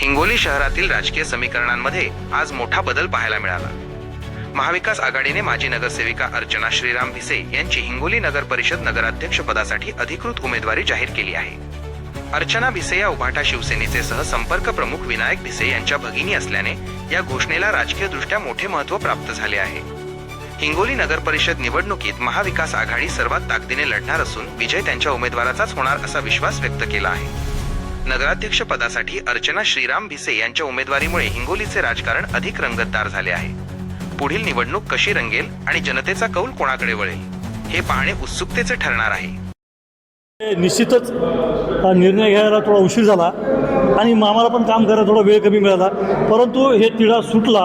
हिंगोली शहरातील राजकीय समीकरणांमध्ये आज मोठा बदल पाहायला मिळाला. महाविकास आघाडीने माजी नगरसेविका अर्चना श्रीराम भिसे यांची हिंगोली नगर परिषद नगराध्यक्ष पदासाठी अधिकृत उमेदवारी जाहीर केली आहे. अर्चना भिसे या उभाटा शिवसेनेचे सहसंपर्क प्रमुख विनायक भिसे यांच्या भगिनी असल्याने या घोषणेला राजकीयदृष्ट्या मोठे महत्त्व प्राप्त झाले आहे. हिंगोली नगर परिषद निवडणुकीत महाविकास आघाडी सर्वात ताकदीने लढणार असून विजय त्यांच्या उमेदवाराचाच होणार असा विश्वास व्यक्त केला आहे. नगराध्यक्ष पदासाठी अर्चना श्रीराम भिसे यांच्या उमेदवारीमुळे हिंगोलीचे राजकारण अधिक रंगतदार झाले आहे. पुढील निवडणूक कशी रंगेल आणि जनतेचा कौल कोणाकडे वळेल हे पाहणे उत्सुकतेचे ठरणार आहे. निश्चितच निर्णय घ्यायला थोडा उशीर झाला आणि आम्हाला पण काम करायला थोडा वेळ कमी मिळाला. परंतु हे तिढा सुटला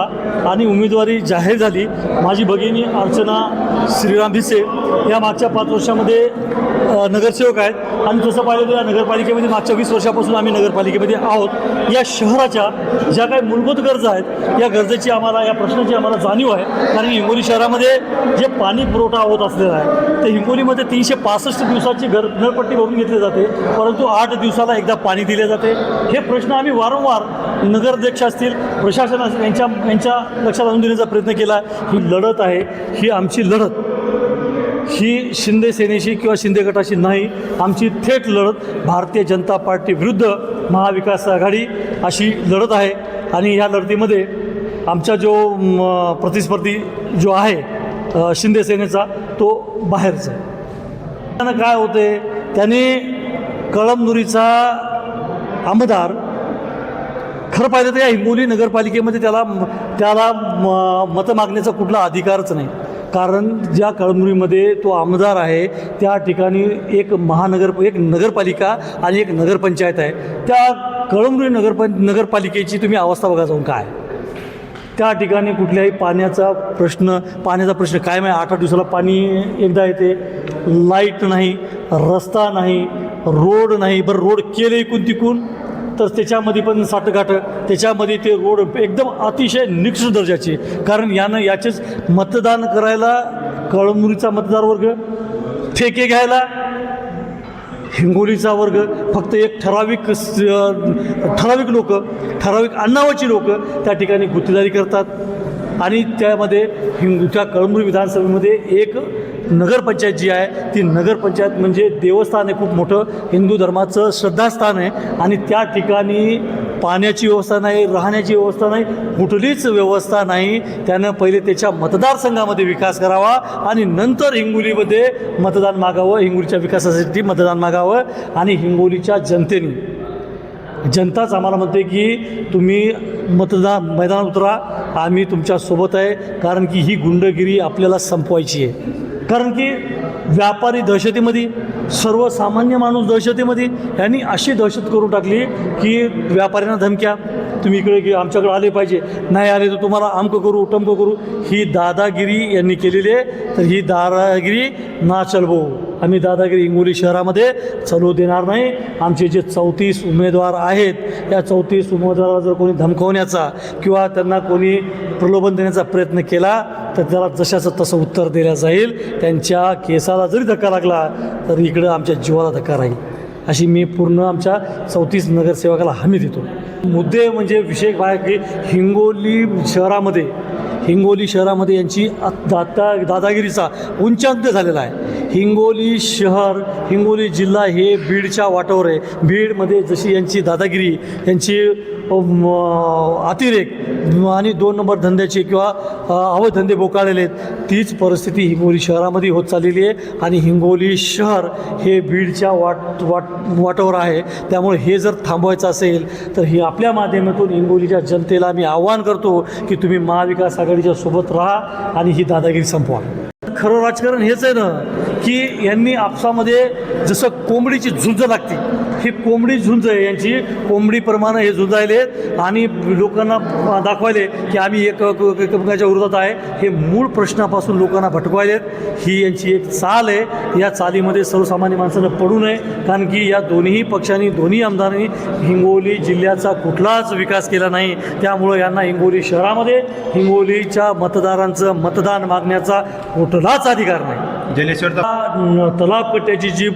आणि उमेदवारी जाहीर झाली. माझी भगिनी अर्चना श्रीराम भिसे या मागच्या पाच वर्षामध्ये नगरसेवक आहेत. आणि जसं पाहिलं तर या नगरपालिकेमध्ये मागच्या वीस वर्षापासून आम्ही नगरपालिकेमध्ये आहोत. या शहराच्या ज्या काही मूलभूत गरजा आहेत या गरजेची आम्हाला या प्रश्नाची आम्हाला जाणीव आहे. कारण हिंगोली शहरामध्ये जे पाणी पुरवठा होत असलेला आहे ते हिंगोलीमध्ये तीनशे पासष्ट दिवसाची घर घरपट्टी भरून घेतली जाते. परंतु आठ दिवसाला एकदा पाणी दिले जाते. हे प्रश्न आम्ही वारंवार नगराध्यक्ष असतील प्रशासन असेल यांच्या यांच्या लक्षात आणून देण्याचा प्रयत्न केला. ही लढत आहे. ही आमची लढत. ही शिंदे सेनेशी किंवा शिंदे गटाशी नाही आमची थेट लढत भारतीय जनता पार्टी विरुद्ध महाविकास आघाडी अशी लढत आहे. आणि ह्या लढतीमध्ये आमचा जो म, प्रतिस्पर्धी जो आहे शिंदे सेनेचा तो बाहेरचा त्यानं काय होते त्याने कळमनुरीचा आमदार खरं पाहिलं तर या हिंगोली नगरपालिकेमध्ये त्याला त्याला म- मतं मागण्याचा कुठला अधिकारच नाही. कारण ज्या कळमनुरीमध्ये तो आमदार आहे त्या ठिकाणी एक महानगर एक नगरपालिका आणि एक नगरपंचायत आहे. त्या कळमनुरी नगरपं नगरपालिकेची तुम्ही अवस्था बघा जाऊन काय त्या ठिकाणी कुठल्याही पाण्याचा प्रश्न पाण्याचा प्रश्न काय माहिती आठ आठ दिवसाला पाणी एकदा येते. लाइट नाही रस्ता नाही रोड नाही. बरं रोड केले इकून तिकून. तर त्याच्यामध्ये पण साठगाठं त्याच्यामध्ये ते रोड एकदम अतिशय निकृष्ट दर्जाचे. कारण यानं याचेच मतदान करायला कळमुरीचा मतदार वर्ग ठेके घ्यायला हिंगोलीचा वर्ग फक्त एक ठराविक स- ठराविक लोक ठराविक अण्णावाची लोक त्या ठिकाणी गुत्तेदारी करतात. आणि त्यामध्ये हिंगूच्या कळंबूर विधानसभेमध्ये एक नगरपंचायत जी आहे ती नगरपंचायत म्हणजे देवस्थान आहे खूप मोठं. हिंदू धर्माचं श्रद्धास्थान आहे. आणि त्या ठिकाणी पाण्याची व्यवस्था नाही राहण्याची व्यवस्था नाही कुठलीच व्यवस्था नाही. त्यानं पहिले त्याच्या मतदारसंघामध्ये विकास करावा आणि नंतर हिंगोलीमध्ये मतदान मागावं हिंगोलीच्या विकासासाठी मतदान मागावं. आणि हिंगोलीच्या जनतेने जनताच आम्हाला म्हणते की तुम्ही मतदान मैदानात उतरा आम्ही तुमच्यासोबत आहे कारण की ही गुंडगिरी आपल्याला संपवायची आहे. कारण की व्यापारी दहशतीमध्ये सर्वसामान्य माणूस दहशतीमध्ये यांनी अशी दहशत करून टाकली की व्यापाऱ्यांना धमक्या तुम्ही इकडे की आमच्याकडे आले पाहिजे. नाही आले तर तुम्हाला अमकं करू टमकं करू. ही दादागिरी यांनी केलेली आहे. तर ही दादागिरी ना चलवो आम्ही दादागिरी हिंगोली शहरामध्ये चालू देणार नाही. आमचे जे चौतीस उमेदवार आहेत या चौतीस उमेदवाराला जर कोणी धमकवण्याचा किंवा त्यांना कोणी प्रलोभन देण्याचा प्रयत्न केला तर त्याला जशाचं तसं उत्तर दिलं जाईल. त्यांच्या केसाला जरी धक्का लागला तर इकडं आमच्या जीवाला धक्का राहील. अशी मी पूर्ण आमच्या चौतीस नगरसेवकाला हमी देतो. मुद्दे म्हणजे विषय काय की हिंगोली शहरामध्ये हिंगोली शहरामध्ये यांची दाता दादागिरीचा उंचांत झालेला आहे. हिंगोली शहर हिंगोली जिल्हा हे बीडच्या वाटावर आहे. बीडमध्ये जशी यांची दादागिरी यांची अतिरेक आणि दोन नंबर धंद्याचे किंवा अवधंदे धंदे बोकाळलेले आहेत तीच परिस्थिती हिंगोली शहरामध्ये होत चाललेली आहे आणि हिंगोली शहर हे बीडच्या वाट वाट वाटावर आहे. त्यामुळे हे जर थांबवायचं असेल तर ही आपल्या माध्यमातून हिंगोलीच्या जनतेला मी आव्हान करतो की तुम्ही महाविकास आघाडीच्या सोबत राहा आणि ही दादागिरी संपवा. खरं राजकारण हेच आहे ना की यांनी आपसामध्ये जसं कोंबडीची झुंज लागते ही कोंबडी झुंज आहे यांची. कोंबडीप्रमाणे हे झुंजायले आणि लोकांना दाखवायले की आम्ही एक एकमेकाच्या विरोधात आहे. हे मूळ प्रश्नापासून लोकांना भटकवायलेत. ही यांची एक चाल आहे. या चालीमध्ये सर्वसामान्य माणसानं पडू नये. कारण की या दोन्ही पक्षांनी दोन्ही आमदारांनी हिंगोली जिल्ह्याचा कुठलाच विकास केला नाही. त्यामुळं यांना हिंगोली शहरामध्ये हिंगोलीच्या मतदारांचं मतदान मागण्याचा कुठलाच अधिकार नाही. जलेश्वरचा त्या तलाव जी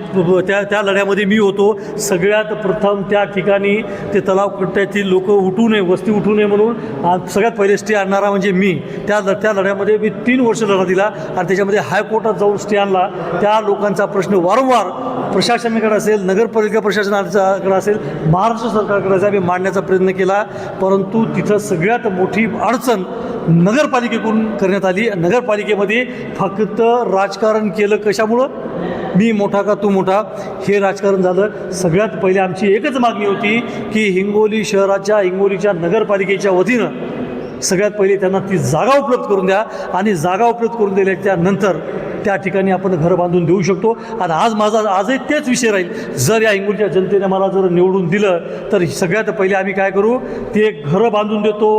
त्या त्या लढ्यामध्ये मी होतो सगळ्यात प्रथम त्या ठिकाणी ते तलाव कट्ट्यातील लोक उठू नये वस्ती उठू नये म्हणून सगळ्यात पहिले स्टे आणणारा म्हणजे मी. त्या त्या लढ्यामध्ये मी तीन वर्ष लढा दिला आणि त्याच्यामध्ये हायकोर्टात जाऊन स्टे आणला. त्या लोकांचा प्रश्न वारंवार प्रशासनाकडे असेल नगरपालिका प्रशासनाकडे असेल महाराष्ट्र सरकारकडे असेल आम्ही मांडण्याचा प्रयत्न केला. परंतु तिथं सगळ्यात मोठी अडचण नगरपालिकेकडून करण्यात आली. नगरपालिकेमध्ये फक्त राजकारण केलं कशामुळं? मी मोठा का तू मोठा? हे राजकारण झालं. सगळ्यात पहिले आमची एकच मागणी होती की हिंगोली शहराच्या हिंगोलीच्या नगरपालिकेच्या वतीनं सगळ्यात पहिले त्यांना ती जागा उपलब्ध करून द्या आणि जागा उपलब्ध करून दिल्याच्या नंतर त्या ठिकाणी आपण घरं बांधून देऊ शकतो. आणि आज माझा आजही तेच विषय राहील. जर या हिंगोलीच्या जनतेने मला जर निवडून दिलं तर सगळ्यात पहिले आम्ही काय करू? ते घरं बांधून देतो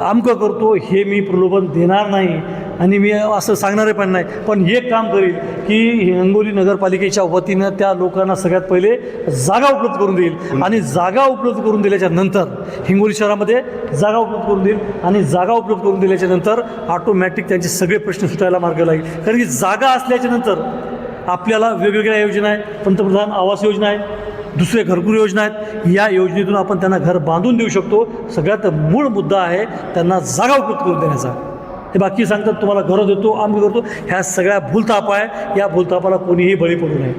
आमकं करतो. हे मी प्रलोभन देणार नाही. आणि मी असं सांगणारे पण नाही. पण एक काम करील की हिंगोली नगरपालिकेच्या वतीनं त्या लोकांना सगळ्यात पहिले जागा उपलब्ध करून देईल. आणि जागा उपलब्ध करून दिल्याच्या नंतर हिंगोली शहरामध्ये जागा उपलब्ध करून देईल. आणि जागा उपलब्ध करून दिल्याच्या नंतर ऑटोमॅटिक त्यांचे सगळे प्रश्न सुटायला मार्ग लागेल. कारण की जागा असल्याच्या नंतर आपल्याला वेगवेगळ्या योजना आहेत. पंतप्रधान आवास योजना आहे. दुसरे घरकुल योजना आहेत. या योजनेतून आपण त्यांना घर बांधून देऊ शकतो. सगळ्यात मूळ मुद्दा आहे त्यांना जागा उपलब्ध करून देण्याचा. ते बाकी सांगतात तुम्हाला घरं देतो आम्ही करतो. ह्या सगळ्या भूलताप आहे. या भूलतापाला कोणीही बळी पडू नये.